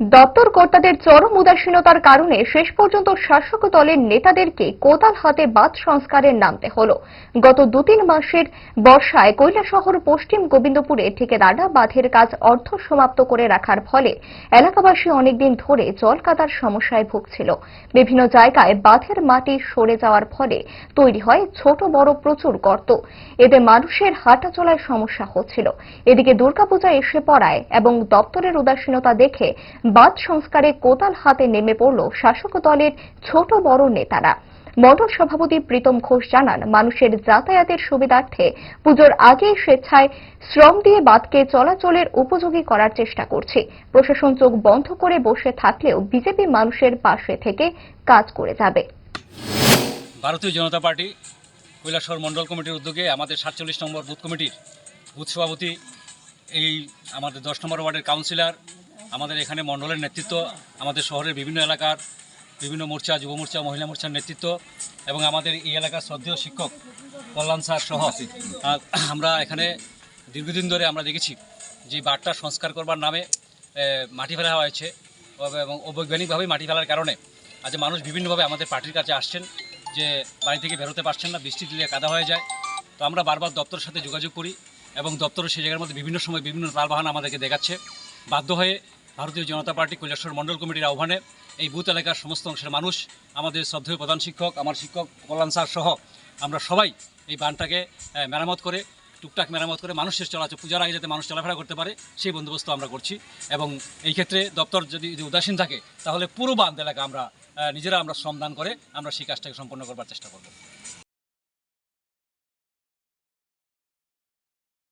দপ্তর কর্তাদের চরম উদাসীনতার কারণে শেষ পর্যন্ত শাসক দলের নেতাদেরকে কোদাল হাতে বাঁধ সংস্কারে নামতে হল। গত দু তিন মাসের বর্ষায় কৈলাসহর, পশ্চিম গোবিন্দপুরে ঠিকাদাররা বাঁধের কাজ অর্ধ সমাপ্ত করে রাখার ফলে এলাকাবাসী অনেকদিন ধরে জল কাদার সমস্যায় ভুগছিল। বিভিন্ন জায়গায় বাঁধের মাটি সরে যাওয়ার ফলে তৈরি হয় ছোট বড় প্রচুর গর্ত। এতে মানুষের হাঁটা চলার সমস্যা হচ্ছিল। এদিকে দুর্গাপূজা এসে পড়ায় এবং দপ্তরের উদাসীনতা দেখে বাঁধ সংস্কারে কোদাল হাতে নেমে পড়ল শাসক দলের ছোট বড় নেতারা। মণ্ডল সভাপতি প্রীতম ঘোষ জানান, মানুষের যাতায়াতের সুবিধার্থে পুজোর আগেই স্বেচ্ছায় শ্রম দিয়ে বাঁধকে চলাচলের উপযোগী করার চেষ্টা করছে। প্রশাসন চোখ বন্ধ করে বসে থাকলেও বিজেপি মানুষের পাশে থেকে কাজ করে যাবে। ভারতীয় জনতা পার্টি, কৈলাসহর মণ্ডল কমিটির উদ্যোগে আমাদের সাতচল্লিশ নম্বর বুথ কমিটির বুথ সভাপতি, এই আমাদের দশ নম্বর ওয়ার্ডের কাউন্সিলর আমাদের এখানে মণ্ডলের নেতৃত্ব, আমাদের শহরের বিভিন্ন এলাকার বিভিন্ন মোর্চা, যুব মোর্চা, মহিলা মোর্চার নেতৃত্ব এবং আমাদের এই এলাকার শ্রদ্ধেয় শিক্ষক কল্যাণ স্যার সহ আমরা এখানে দীর্ঘদিন ধরে আমরা দেখেছি যে বারটা সংস্কার করবার নামে মাটি ফেলা হয়েছে এবং অবৈজ্ঞানিকভাবেই মাটি ফেলার কারণে আজ মানুষ বিভিন্নভাবে আমাদের পার্টির কাছে আসছেন যে বাড়ি থেকে বেরোতে পারছেন না, বৃষ্টি দিলে কাদা হয়ে যায়। তো আমরা বারবার দপ্তরের সাথে যোগাযোগ করি এবং দপ্তরের সেই জায়গার মধ্যে বিভিন্ন সময় বিভিন্ন তালবাহানা আমাদেরকে দেখাচ্ছে। বাধ্য হয়ে ভারতীয় জনতা পার্টি কৈলাসর মণ্ডল কমিটির আহ্বানে এই বুথ এলাকার সমস্ত অংশের মানুষ, আমাদের শ্রদ্ধেয় প্রধান শিক্ষক, আমার শিক্ষক কল্যাণ স্যার সহ আমরা সবাই এই বানটাকে মেরামত করে, টুকটাক মেরামত করে মানুষের চলাচল, পূজার আগে যাতে মানুষ চলাফেরা করতে পারে, সেই বন্দোবস্ত আমরা করছি। এবং এই ক্ষেত্রে দপ্তর যদি যদি উদাসীন থাকে, তাহলে পুরো বান্ধ এলাকা আমরা নিজেরা আমরা শ্রমদান করে আমরা সেই কাজটাকে সম্পন্ন করবার চেষ্টা করব।